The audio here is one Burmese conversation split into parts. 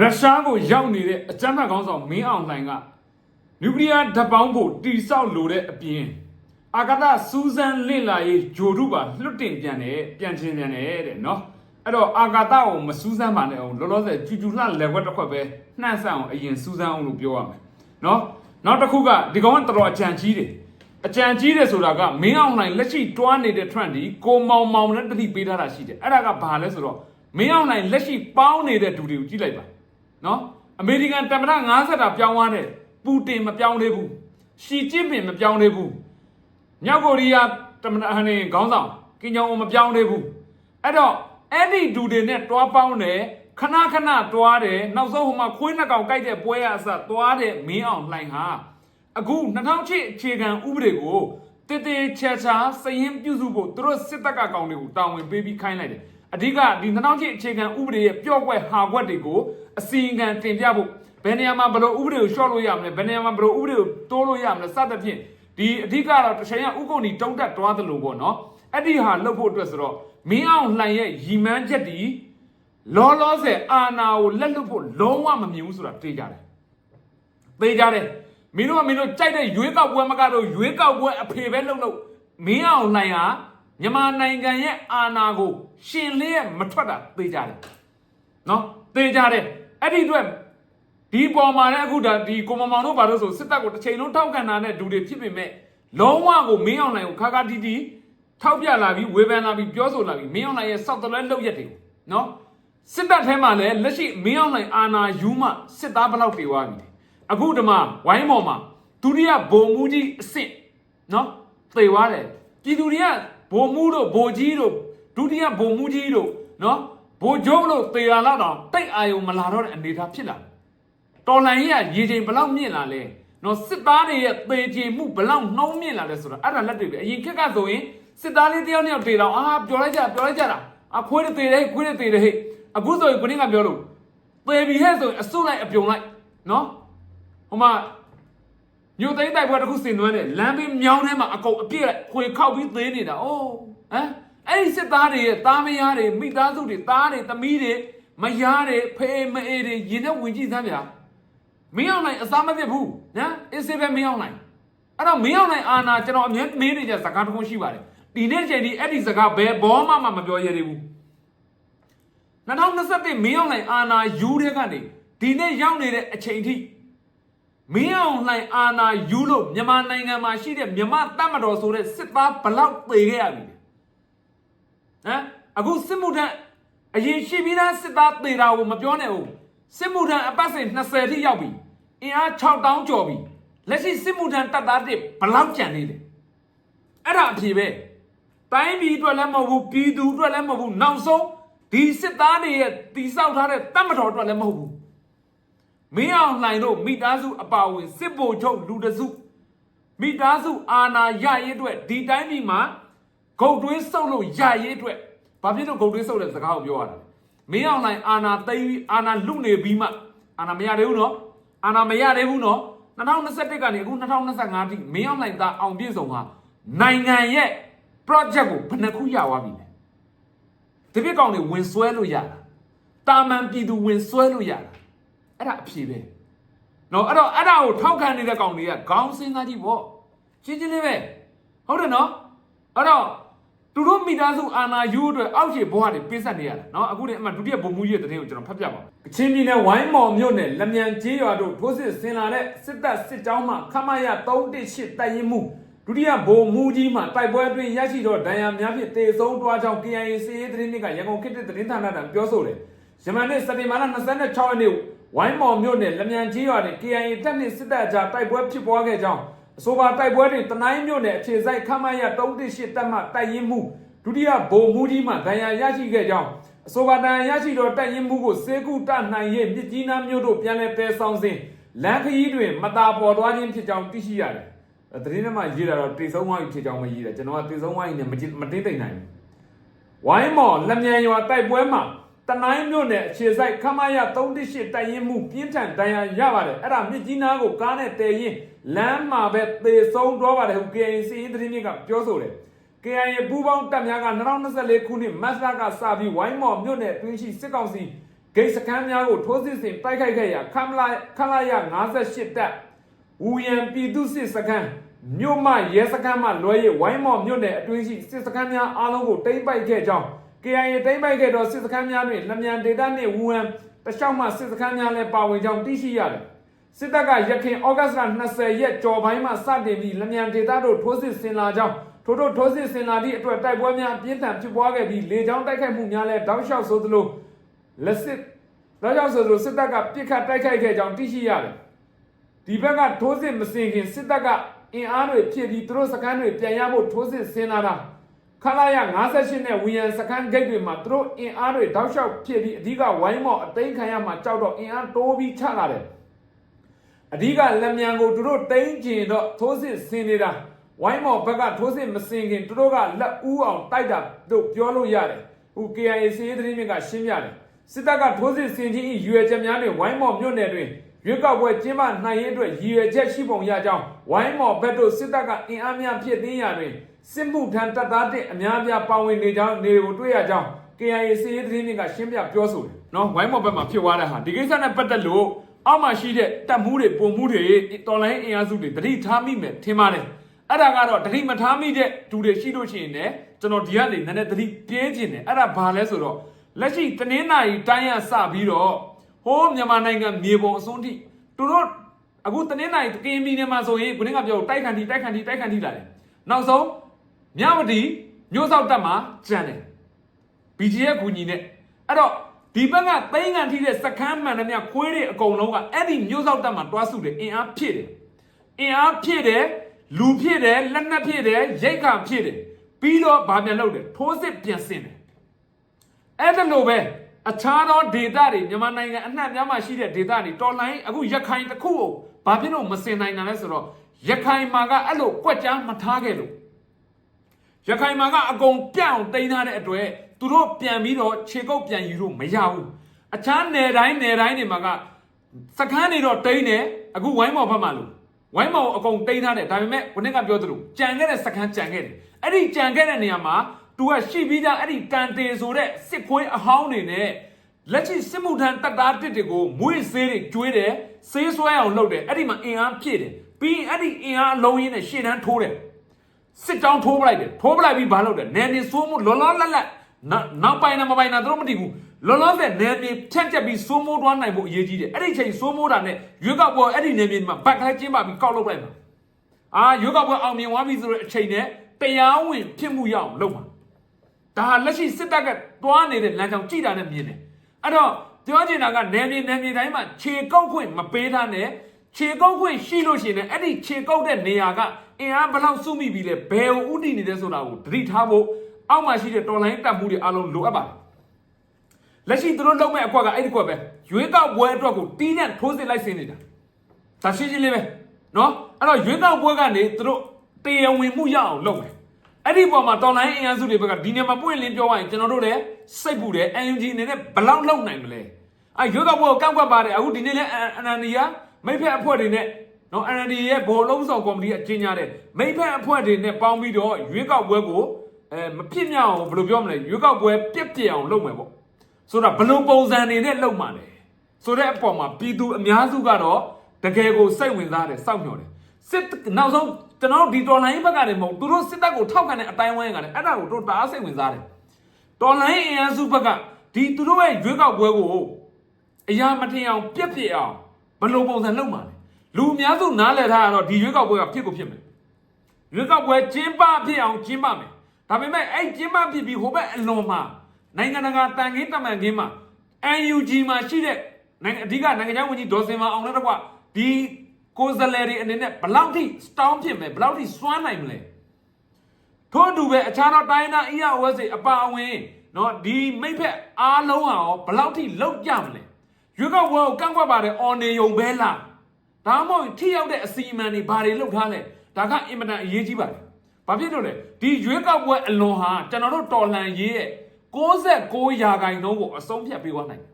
ရုရှားကိုရောက်နေတဲ့အကြမ်းဖက်ကောင်းဆောင်မင်းအောင်လှိုင်ကနျူကလ িয়ার ဓာတ်ပေါင်းဖို့တိဆောက်လိုတဲ့အပြင်အာကာသစူးစမ်းလင့်လာရေးဂျိုတုပါလွတ်တင်ပြန်တယ်ပြန်ချင်းပြန်တယ်တဲ့နော်အဲ့တော့အာကာသကိုမစူးစမ်းပါနဲ့အောင်လောလောဆယ်ကျူကျူလှလက်ဝက်တစ်ခွက်ပဲနှံ့ဆန့်အောင်အရင်စူးစမ်းအောင်လို့ပြောရမယ်နော်နောက်တစ်ခုကဒီကောင်ကတော်တော်အကြံကြီးတယ်အကြံကြီးတယ်ဆိုတာကမင်းအောင်လှိုင်လက်ရှိတွားနေတဲ့ trend ဒီကိုမောင်မောင်နဲ့တတိပေးထားတာရှိတယ်အဲ့ဒါကဘာလဲဆိုတော့မင်းအောင်လှိုင်လက်ရှိပေါင်းနေတဲ့ဒူတွေကိုကြည့်လိုက်ပါ နော်အမေရိကန်တမန်50တာပြောင်းသွားတယ်ပူတင်မပြောင်းသေးဘူးရှီကျင်းပင်မပြောင်းသေးဘူးမြောက်ကိုရီးယားတမန်ဟန်နေခေါင်းဆောင်ကင်ဂျုံအွန်မပြောင်းသေးဘူးအဲ့တော့အဲ့ဒီဒူတွေနဲ့တွားပေါင်းတယ်ခဏခဏတွားတယ်နောက်ဆုံးဟိုမှာခွေးနှစ်ကောင်ကြိုက်တဲ့ပွဲရအစတွားတဲ့မင်းအောင်လှိုင်ဟာအခု2008အခြေခံဥပဒေကိုတည်တည်ချာချာစရင်ပြုစုဖို့သူတို့စစ်တပ်ကကောင်တွေကိုတာဝန်ပေးပြီးခိုင်းလိုက်တယ်အဓိကဒီ2008အခြေခံဥပဒေရဲ့ပျော့ကွက်ဟာကွက်တွေကို အစီရင်ခံတင်ပြဖို့ဘယ်နေရာမှာဘယ်လိုဥပဒေကိုရှော့လို့ရမလဲဘယ်နေရာမှာဘယ်လိုဥပဒေကိုတိုးလို့ရမလဲစသဖြင့်ဒီအဓိကတော့တစ်ချိန်ကဥကုန်ဒီတုံးတက်တွားသလိုပေါ့နော်အဲ့ဒီဟာလှုပ်ဖို့အတွက်ဆိုတော့မင်းအောင်လှိုင်ရဲ့ရီမန်းချက်ဒီလောလောဆယ်အာနာကိုလက်လွတ်ဖို့လုံးဝမမြင်ဘူးဆိုတာသိကြတယ်သေးကြတယ်မင်းတို့ကမင်းတို့ကြိုက်တဲ့ရွေးကောက်ပွဲမကတော့ရွေးကောက်ပွဲအဖေပဲလုပ်လို့မင်းအောင်လှိုင်ဟာမြန်မာနိုင်ငံရဲ့အာဏာကိုရှင်လျက်မထွက်တာသေကြတယ်နော်သေကြတယ် အဲ့ဒီအတွက်ဒီပေါ်မှာလည်းအခုဒါဒီကိုမမောင်တို့ဘာလို့ဆိုစစ်တပ်ကိုတစ်ချိန်လုံးထောက်ခံတာနဲ့ဒူတွေဖြစ်ပေမဲ့လုံးဝကိုမင်းအောင်လှိုင်ကိုခါခါတီတီထောက်ပြလာပြီးဝေဖန်လာပြီးပြောဆိုလာပြီးမင်းအောင်လှိုင်ရဲ့စောက်တလဲလောက်ရက်တွေကိုနော်စစ်တပ်ထဲမှာလည်းလက်ရှိမင်းအောင်လှိုင်အာဏာယူမှစစ်သားဘယ်လောက်ပြေသွားပြီလဲအခုဒီမှာဝိုင်းပေါ်မှာဒုတိယဘုံမူကြီးအစ်စ်နော်သေသွားတယ်ပြည်သူတွေကဘုံမူတို့ဘိုကြီးတို့ဒုတိယဘုံမူကြီးတို့နော် ဘိုကျုံးတို့သေလာတော့တိတ်အာယုံမလာတော့တဲ့အနေအထားဖြစ်လာတော်လန်ကြီးကရေချိန်ဘလောက်မြင့်လာလဲနော်စစ်သားတွေရဲ့သေချေမှုဘလောက်နှုံးမြင့်လာလဲဆိုတော့အဲ့ဒါလက်တွေပဲအရင်ခက်ကဆိုရင်စစ်သားလေးတယောက်နဲ့တေတော့အာပြောလိုက်ကြပြောလိုက်ကြတာအခွေးတွေသေတယ်ခွေးတွေသေတယ်ဟဲ့အခုဆိုရင်ခொင်းကပြောလို့သေပြီဟဲ့ဆိုရင်အစုလိုက်အပြုံလိုက်နော်ဟိုမှာညိုသိန်းတိုက်ပွဲတစ်ခုစင်သွင်းတယ်လမ်းဘေးမြောင်းထဲမှာအကုန်အပြည့်လိုက်ခွေခောက်ပြီးသေးနေတာအိုးဟမ် အဲ့ဒီစစ်သားတွေရဲ့သားမယားတွေမိသားစုတွေသားတွေသမီးတွေမယားတွေဖေးမအေးတွေရင်ထဲဝင်ကြည့်စမ်းဗျာမင်းအောင်နိုင်အစားမပြတ်ဘူးနော်အေးစေးပဲမင်းအောင်နိုင်အဲ့တော့မင်းအောင်နိုင်အာနာကျွန်တော်အမြဲမင်းနေကြစကားတစ်ခုရှိပါတယ်ဒီနေ့ချိန်ဒီအဲ့ဒီစကားဘယ်ဘောမှမပြောရသေးဘူး2021မင်းအောင်နိုင်အာနာယူတဲ့ကနေဒီနေ့ရောက်နေတဲ့အချိန်ထိမင်းအောင်လှိုင်အာနာယူလို့မြန်မာနိုင်ငံမှာရှိတဲ့မြန်မာတပ်မတော်ဆိုတဲ့စစ်သားဘလောက်သေခဲ့ရပြီလဲ ဟမ်အခုစစ်မှုထမ်းအရင်ရှိပြီးသားစစ်သားသေတာကိုမပြောနဲ့ဟုတ်စစ်မှုထမ်းအပတ်စဉ်20ထိရောက်ပြီအင်အား6000ကျော်ပြီလက်ရှိစစ်မှုထမ်းတပ်သားတွေဘလောက်ကြံနေလဲအဲ့ဒါအဖြေပဲတိုင်းပြည်အတွက်လည်းမဟုတ်ဘူးပြည်သူအတွက်လည်းမဟုတ်ဘူးနောက်ဆုံးဒီစစ်သားတွေရဲ့တိဆောက်ထားတဲ့တပ်မတော်အတွက်လည်းမဟုတ်ဘူးမင်းအောင်လှိုင်တို့မိသားစုအပါအဝင်စစ်ဗိုလ်ချုပ်လူတစုမိသားစုအာဏာရရေးအတွက်ဒီတိုင်းပြည်မှာ ဂုတ်တွင်းစုပ်လို့ရရေးအတွက်ဘာဖြစ်လို့ဂုတ်တွင်းစုပ်တဲ့စကားကိုပြောရတာလဲမင်းအောင်လှိုင်အာဏာသိမ်းပြီးအာဏာလုနေပြီးမှအာဏာမရသေးဘူးနော်အာဏာမရသေးဘူးနော်2021ကနေအခု2025ထိမင်းအောင်လှိုင်သားအောင်ပြည့်စုံဟာနိုင်ငံရဲ့ project ကိုဘယ်နှခုရသွားပြီလဲဒီပြစ်ကောင်တွေဝင်ဆွဲလို့ရတာတာမန်ပြည်သူဝင်ဆွဲလို့ရတာအဲ့ဒါအဖြေပဲနော်အဲ့တော့အဲ့ဒါကိုထောက်ခံနေတဲ့ကောင်တွေကခေါင်းစဉ်းစားကြည့်ပေါ့ရှင်းရှင်းလေးပဲဟုတ်တယ်နော်အဲ့တော့ သူတို့မိသားစုအာနာယူအတွက်အောက်ခြေဘဝတွေပေးဆက်နေရတာနော်အခုဒီအမှဒုတိယဘုံမူကြီးရဲ့တဲ့တင်ကိုကျွန်တော်ဖတ်ပြပါမယ်ကချင်းပြည်နယ်ဝိုင်းမော်မြို့နယ်လက်မြန်ကျေးရွာတို့ထိုးစစ်ဆင်လာတဲ့စစ်တပ်စစ်ကြောင်းမှခမရ318တိုက်ရင်မှုဒုတိယဘုံမူကြီးမှတိုက်ပွဲအတွင်းရရှိတော့ဒဏ်ရာများဖြင့်တေဆုံးတွားကြောင်း KIA စီရေးသတင်းတွေကရန်ကုန်ခေတ်သစ်သတင်းဌာနကပြောဆိုတယ်ယမန်နေ့စက်တင်ဘာလ26ရက်နေ့ဝိုင်းမော်မြို့နယ်လမြန်ကြီးရွာတွင် KIA တပ်နှင့်စစ်တပ်ကြားတိုက်ပွဲဖြစ်ပွားခဲ့ကြောင်း အဆိုပါတိုက်ပွဲတွင်တနိုင်းမြို့နယ်အခြေစိုက်ခမရ318တပ်မှတိုက်ရင်မှုဒုတိယဗိုလ်မှူးကြီးမှဒဏ်ရာရရှိခဲ့ကြောင်းအဆိုပါဒဏ်ရာရရှိသောတိုက်ရင်မှုကိုစေကုတနိုင်ရဲ့မြစ်ကြီးနားမြို့တို့ပြန်လည်ပယ်ဆောင်စဉ်လမ်းခရီးတွင်မတာပေါ်သွားခြင်းဖြစ်ကြောင်းသိရှိရတယ်။အဲသတင်းထဲမှာရေးတာတော့တိတ်ဆုံးဝိုင်းဖြစ်ကြောင်းမရေးတယ်ကျွန်တော်ကတိတ်ဆုံးဝိုင်းနဲ့မကြည့်မတိတ်တိတ်နိုင်ဘူး။ဝိုင်းမော်လက်မြန်ရွာတိုက်ပွဲမှာ တနိုင်းမြို့နယ်အခြေစိုက်ခမရ38တိုက်ရင်မှုပြင်းထန်ဒဏ်ရာရပါတယ်အဲ့ဒါမြစ်ကြီးနားကိုကားနဲ့တည်ရင်လမ်းမှာပဲသေဆုံးတော့ပါတယ်ဟု KIA စီရင်သတင်းမြစ်ကပြောဆိုတယ် KIA ပူးပေါင်းတပ်များက2024ခုနှစ်မတ်လကစပြီးဝိုင်းမော်မြို့နယ်အတွင်းရှိစစ်ကောင်စီဂဂိတ်စခန်းများကိုထိုးစစ်ဆင်တိုက်ခိုက်ခဲ့ရာခမလာခလာရ58တပ်ဝူရန်ပြည်သူစစ်စခန်းမြို့မရဲစခန်းမှလွဲ၍ဝိုင်းမော်မြို့နယ်အတွင်းရှိစစ်စခန်းများအားလုံးကိုတိမ့်ပိုက်ခဲ့ကြောင်း KIA တိမ့်ပိုက်ခဲ့သောစစ်စခန်းများတွင်လမြန်ဒေတာနှင့်ဝူဟန်တခြားမှစစ်စခန်းများလည်းပါဝင်ကြောင်းသိရှိရတယ်။စစ်တပ်ကရခင်ဩဂတ်စ်လ20ရက်ကြော်ပိုင်းမှစတင်ပြီးလမြန်ဒေတာတို့ထိုးစစ်ဆင်လာကြောင်းထို့တို့ထိုးစစ်ဆင်လာသည့်အတွက်တိုက်ပွဲများအပြင်းထန်ဖြစ်ပွားခဲ့ပြီးလေကြောင်းတိုက်ခိုက်မှုများလည်းတောက်လျှောက်ဆိုသလိုလက်စစ်တောက်လျှောက်ဆိုသလိုစစ်တပ်ကပြစ်ခတ်တိုက်ခိုက်ခဲ့ကြောင်းသိရှိရတယ်။ဒီဘက်ကထိုးစစ်မစင်ခင်စစ်တပ်ကအင်အားတွေဖြစ်ပြီးသူတို့စခန်းတွေပြန်ရဖို့ထိုးစစ်ဆင်လာတာ ခလာရ58နဲ့ဝီယန်စခန်းဂိတ်တွေမှာသူတို့အင်အားတွေတောက်လျှောက်ဖြစ်ပြီးအဓိကဝိုင်းမော်အသိမ်းခံရမှာကြောက်တော့အင်အားတိုးပြီးချလာတယ်။အဓိကလက်မြန်ကိုသူတို့တိမ့်ကျင်တော့ထိုးစစ်ဆင်နေတာဝိုင်းမော်ဘက်ကထိုးစစ်မဆင်ခင်သူတို့ကလက်ဦးအောင်တိုက်တာတို့ပြောလို့ရတယ်ဟို KIA စီးရေးသတင်းတွေကရှင်းပြတယ်စစ်တပ်ကထိုးစစ်ဆင်ခြင်း၏ရွယ်ချက်များတွင်ဝိုင်းမော်မြို့နယ်တွင်ရွေးကောက်ပွဲကျင်းပနိုင်ရေးအတွက်ရည်ရွယ်ချက်ရှိပုံရကြောင်းဝိုင်းမော်ဘက်တို့စစ်တပ်ကအင်အားများဖြစ်သိမ်းရာတွင် စစ်မှုထမ်းတပ်သားတဲ့အများအပြားပါဝင်နေကြောင်းနေကိုတွေ့ရကြောင်း KIA စီးရေးသတင်းတွေကရှင်းပြပြောဆိုတယ်နော်ဝိုင်းမော်ဘက်မှာဖြစ်သွားတဲ့ဟာဒီကိစ္စနဲ့ပတ်သက်လို့အောက်မှာရှိတဲ့တပ်မှုတွေပုံမှုတွေတော်လိုင်းအင်အားစုတွေတတိထားမိမယ်ထင်ပါတယ်အဲ့ဒါကတော့တတိမထားမိတဲ့သူတွေရှိလို့ရှိရင်လည်းကျွန်တော်ဒီကနေနည်းနည်းတတိပြင်းကျင်တယ်အဲ့ဒါဘာလဲဆိုတော့လက်ရှိတနင်္လာရီတိုင်းရစပြီးတော့ဟိုးမြန်မာနိုင်ငံမြေပုံအစွန်းထိသူတို့အခုတနင်္လာရီကင်းပြည်နယ်မှာဆိုရင်ခုနကပြောတိုက်ခန်တီတိုက်ခန်တီတိုက်ခန်တီလာတယ်နောက်ဆုံး မြဝတီမြို့ဆောက်တပ်မှာကျန်တယ် BGF ကူညီနဲ့အဲ့တော့ဒီဘက်ကသိန်းကန်ထိတဲ့စကမ်းမှန်တဲ့မြခွေးတွေအကုန်လုံးကအဲ့ဒီမျိုးစောက်တက်မှာတွားစုတယ်အင်အားဖြည့်တယ်အင်အားဖြည့်တယ်လူဖြည့်တယ်လက်နက်ဖြည့်တယ်ရိတ်ခါဖြည့်တယ်ပြီးတော့ဗာပြန်လုပ်တယ်ထိုးစစ်ပြန်ဆင်တယ်အဲ့ဒါလိုပဲအခြားသောဒေတာတွေမြန်မာနိုင်ငံအနှံ့များမှာရှိတဲ့ဒေတာတွေတော်လိုင်းအခုရခိုင်တစ်ခုကိုဘာဖြစ်လို့မစင်နိုင်တာလဲဆိုတော့ရခိုင်မှာကအဲ့လိုကွက်ကြားမထားခဲ့လို့ ရခိုင်မှာကအကုန်ပြန့်အောင်တိန်းထားတဲ့အတွက်သူတို့ပြန်ပြီးတော့ခြေကုပ်ပြန်ယူလို့မရဘူးအခြားနယ်တိုင်းနယ်တိုင်းတွေမှာကစကန်းတွေတော့တိန်းတယ်အခုဝိုင်းမော်ဘက်မှာလို့ဝိုင်းမော်အကုန်တိန်းထားတယ်ဒါပေမဲ့ခုနကပြောသလိုကြံခဲ့တဲ့စကန်းကြံခဲ့တယ်အဲ့ဒီကြံခဲ့တဲ့နေရာမှာသူကရှိပြီးသားအဲ့ဒီကန်တေဆိုတဲ့စစ်ခွေးအဟောင်းတွေနဲ့လက်ရှိစစ်မှုထမ်းတပ်သားတစ်တွေကိုမွေးဆေးတွေကျွေးတယ်ဆေးဆွဲအောင်လုပ်တယ်အဲ့ဒီမှာအင်အားဖြည့်တယ်ပြီးရင်အဲ့ဒီအင်အားအလုံးရင်းနဲ့ရှေ့တန်းထိုးတယ် စစ်တောင်းထိုးပလိုက်တယ်ထိုးပလိုက်ပြီးဘာလုပ်တယ်နယ်မြေစိုးမှုလောလောလတ်လတ်နောက်နောက်ပိုင်းနဲ့မပိုင်းနဲ့သူတို့မတည်ဘူးလောလောဆယ်နယ်မြေဖြန့်ကျက်ပြီးစိုးမိုးသွားနိုင်ဖို့အရေးကြီးတယ်အဲ့ဒီချိန်စိုးမိုးတာနဲ့ရွေးကောက်ပွဲအဲ့ဒီနယ်မြေမှာဘက်ကလေးကျင်းပပြီးကောက်လုပ်လိုက်မှာအာရွေးကောက်ပွဲအောင်မြင်သွားပြီဆိုတဲ့အချိန်နဲ့တရားဝင်ဖြစ်မှုရအောင်လုပ်မှာဒါဟာလက်ရှိစစ်တပ်ကတွားနေတဲ့လမ်းကြောင်းကြည့်တာနဲ့မြင်တယ်အဲ့တော့ပြောချင်တာကနယ်မြေနယ်မြေတိုင်းမှာခြေကောက်ခွင့်မပေးထားနဲ့ ခြေကုပ်ခွင့်ရှိလို့ရှိရင်လည်းအဲ့ဒီခြေကုပ်တဲ့နေရာကအင်အားဘယ်လောက်စုမိပြီလဲဘယ်ကိုဥတည်နေတယ်ဆိုတာကိုသတိထားဖို့အောက်မှာရှိတဲ့တော်လိုင်းတပ်မှုတွေအားလုံးလိုအပ်ပါတယ်လက်ရှိသူတို့လုပ်မဲ့အကွက်ကအဲ့ဒီကွက်ပဲရွေးကောက်ပွဲအတွက်ကိုတီးနဲ့ထိုးစစ်လိုက်စင်းနေတာဒါရှင်းရှင်းလေးပဲနော်အဲ့တော့ရွေးကောက်ပွဲကနေသူတို့တရားဝင်မှုရအောင်လုပ်မယ်အဲ့ဒီပေါ်မှာတော်လိုင်းအင်အားစုတွေဘက်ကဒီနေရာမှာပွင့်လင်းပြောရရင်ကျွန်တော်တို့လည်းစိတ်ပူတယ် UNG အနေနဲ့ဘယ်လောက်လုပ်နိုင်မလဲအဲရွေးကောက်ပွဲကိုကောက်ကွက်ပါတယ်အခုဒီနေ့လဲအနန္ဒီယာ မိဖက်အဖွဲ့တွေနဲ့နော် NLD ရဲ့ဘောလုံးဆောင်ကော်မတီကကြီးညာတဲ့မိဖက်အဖွဲ့တွေနဲ့ပေါင်းပြီးတော့ရွေးကောက်ပွဲကိုအဲမဖြစ်မြောက်အောင်ဘယ်လိုပြောမလဲရွေးကောက်ပွဲပြက်ပြက်အောင်လုပ်မယ်ပေါ့ဆိုတော့ဘယ်လိုပုံစံတွေနဲ့လုပ်မှာလဲဆိုတဲ့အပေါ်မှာပြည်သူအများစုကတော့တကယ်ကိုစိတ်ဝင်စားတယ်စောင့်မျှော်တယ်စစ်နောက်ဆုံးကျွန်တော်တို့ဒီတော်လိုင်းဘက်ကလည်းမဟုတ်သူတို့စစ်တပ်ကိုထောက်ခံတဲ့အတိုင်းဝိုင်းကလည်းအဲ့ဒါကိုတို့တအားစိတ်ဝင်စားတယ်တော်လိုင်းအင်အားစုဘက်ကဒီသူတို့ရဲ့ရွေးကောက်ပွဲကိုအရာမထင်အောင်ပြက်ပြက်အောင် ဘယ်လိုပုံစံလုပ်မှာလဲလူအများစုနားလည်ထားရတော့ဒီရွေးကောက်ပွဲကဖြစ်ကိုဖြစ်မယ်ရွေးကောက်ပွဲကျင်းပဖြစ်အောင်ကျင်းပမယ်ဒါပေမဲ့အဲ့ကျင်းပဖြစ်ပြီးဟိုဘက်အလွန်မှာနိုင်ငံတကာတန်ခင်းတမန်ခင်းမှာ UNG မှာရှိတဲ့နိုင်ငံအဓိကနိုင်ငံခြားဝန်ကြီးဒေါ်စင်မာအောင်လည်းတော့ကဒီကိုယ်စားလှယ်တွေအနေနဲ့ဘယ်လောက်ထိစတောင်းဖြစ်မယ်ဘယ်လောက်ထိစွမ်းနိုင်မလဲထို့အတူပဲအခြားသောတိုင်းသား EOS တွေအပါအဝင်เนาะဒီမိဖက်အားလုံးဟာရောဘယ်လောက်ထိလောက်ကြမလဲ ရွေးကောက်ပွဲကိုကန့်ကွက်ပါတယ်အော်နေယုံပဲလားဒါမှမဟုတ်ထိရောက်တဲ့အစီအမံတွေဘာတွေလုပ်ထားလဲဒါကအင်မတန်အရေးကြီးပါတယ်ဘာဖြစ်လို့လဲဒီရွေးကောက်ပွဲအလွန်ဟာကျွန်တော်တို့တော်လှန်ရေးရဲ့69ရာခိုင်နှုန်းကိုအဆုံးဖြတ်ပေးသွားနိုင်တယ်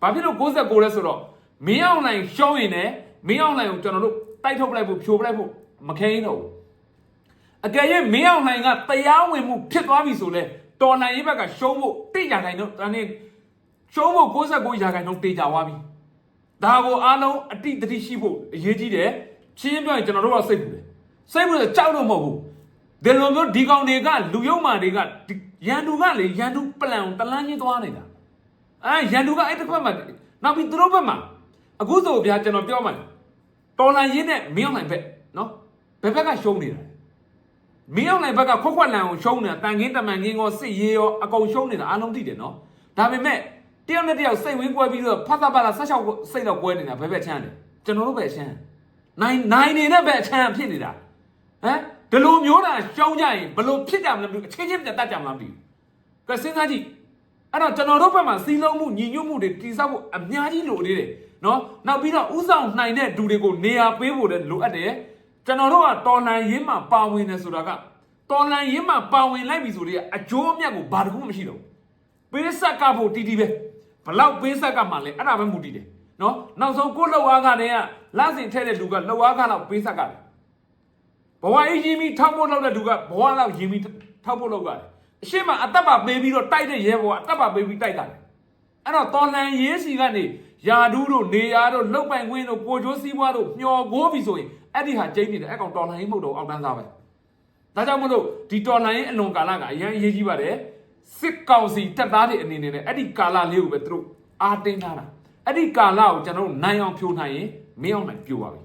ဘာဖြစ်လို့69လဲဆိုတော့မင်းအောင်နိုင်ရှောင်းရင်လည်းမင်းအောင်နိုင်ကိုကျွန်တော်တို့တိုက်ထုတ်ပလိုက်ဖို့ဖြိုပလိုက်ဖို့မခဲရင်တော့ဘူးအကယ်၍မင်းအောင်နိုင်ကတရားဝင်မှုဖြစ်သွားပြီဆိုလဲတော်လှန်ရေးဘက်ကရှုံးဖို့တိကျတိုင်းတော့ဒါနဲ့ ရှုံးဖို့69ရာခိုင်နှုန်းတေချာသွားပြီဒါကိုအားလုံးအတိတတိရှိဖို့အရေးကြီးတယ်ချင်းပြောရင်ကျွန်တော်တို့ကစိတ်ပူတယ်စိတ်ပူတယ်ကြောက်လို့မဟုတ်ဘူးဒီလိုမျိုးဒီကောင်တွေကလူယုံမာတွေကဒီရန်သူကလေရန်သူပလန်ကိုတလန်းချင်းသွားနေတာအဲရန်သူကအဲ့တစ်ခါမှနောက်ပြီးသူတို့ဘက်မှာအခုဆိုဗျာကျွန်တော်ပြောမှတော်လန်ရင်းနဲ့မင်းအောင်နိုင်ဘက်နော်ဘယ်ဘက်ကရှုံးနေတာလဲမင်းအောင်နိုင်ဘက်ကခွက်ခွက်လန်ကိုရှုံးနေတာတန်ခင်းတမန်ခင်းကောစစ်ရေးရောအကုန်ရှုံးနေတာအားလုံးသိတယ်နော်ဒါပေမဲ့ တယောက်နဲ့တယောက်စိတ်ဝင်းကွဲပြီးတော့ဖတ်သပါလာဆက်လျှောက်စိတ်တော့ကွဲနေတာဘယ်ဘက်ချမ်းလဲကျွန်တော်တို့ပဲချမ်းနိုင်နိုင်နေတဲ့ဘက်ချမ်းဖြစ်နေတာဟမ်ဒီလိုမျိုးတာရှုံးကြရင်ဘလို့ဖြစ်ကြမလဲမသိဘူးအချင်းချင်းပြတ်တတ်ကြမလားမသိဘူးကဲစဉ်းစားကြည့်အဲ့တော့ကျွန်တော်တို့ဘက်မှာစီးလုံးမှုညီညွတ်မှုတွေတိစောက်ဖို့အများကြီးလိုသေးတယ်နော်နောက်ပြီးတော့ဥဆောင်နိုင်တဲ့လူတွေကိုနေရာပေးဖို့လည်းလိုအပ်တယ်ကျွန်တော်တို့ကတော်လှန်ရေးမှာပါဝင်နေဆိုတာကတော်လန်ရင်မှာပါဝင်လိုက်ပြီဆိုတော့အကျိုးအမြတ်ကိုဘာတခုမှမရှိတော့ဘူးပေးဆက်ကဖို့တီးတီးပဲ ဘလောက်ပေးဆက်ကမှလဲအဲ့ဒါပဲမူတည်တယ်နော်နောက်ဆုံးကိုလှုပ်အားကတည်းကလဆင်ထဲတဲ့လူကလှုပ်အားကတော့ပေးဆက်ကတယ်ဘဝအေးရင်ပြီးထောက်ဖို့လှုပ်တဲ့လူကဘဝလောက်ရင်ပြီးထောက်ဖို့လှုပ်ရတယ်အရှိမအသက်ပါပေးပြီးတော့တိုက်တဲ့ရဲဘဝအသက်ပါပေးပြီးတိုက်တာတယ်အဲ့တော့တော်လန်ရေးစီကနေယာဒူးတို့နေယာတို့လှုပ်ပိုင်ခွင်းတို့ကိုချိုးစည်းပွားတို့မျောကိုးပြီဆိုရင်အဲ့ဒီဟာကျိန်းနေတယ်အဲ့ကောင်တော်လန်ရေးမဟုတ်တော့အောက်တန်းသားပဲဒါကြောင့်မလို့ဒီတော်လှန်ရေးအလွန်ကာလကအရင်အရေးကြီးပါတယ် စစ်ကောင်စီတပ်သားတွေအနေနဲ့လည်းအဲ့ဒီကာလလေးကိုပဲသူတို့အားတင်းထားတာအဲ့ဒီကာလကိုကျွန်တော်တို့နိုင်အောင်ဖြိုးနိုင်ရင်မင်းအောင်နိုင်ပြိုပါပြီ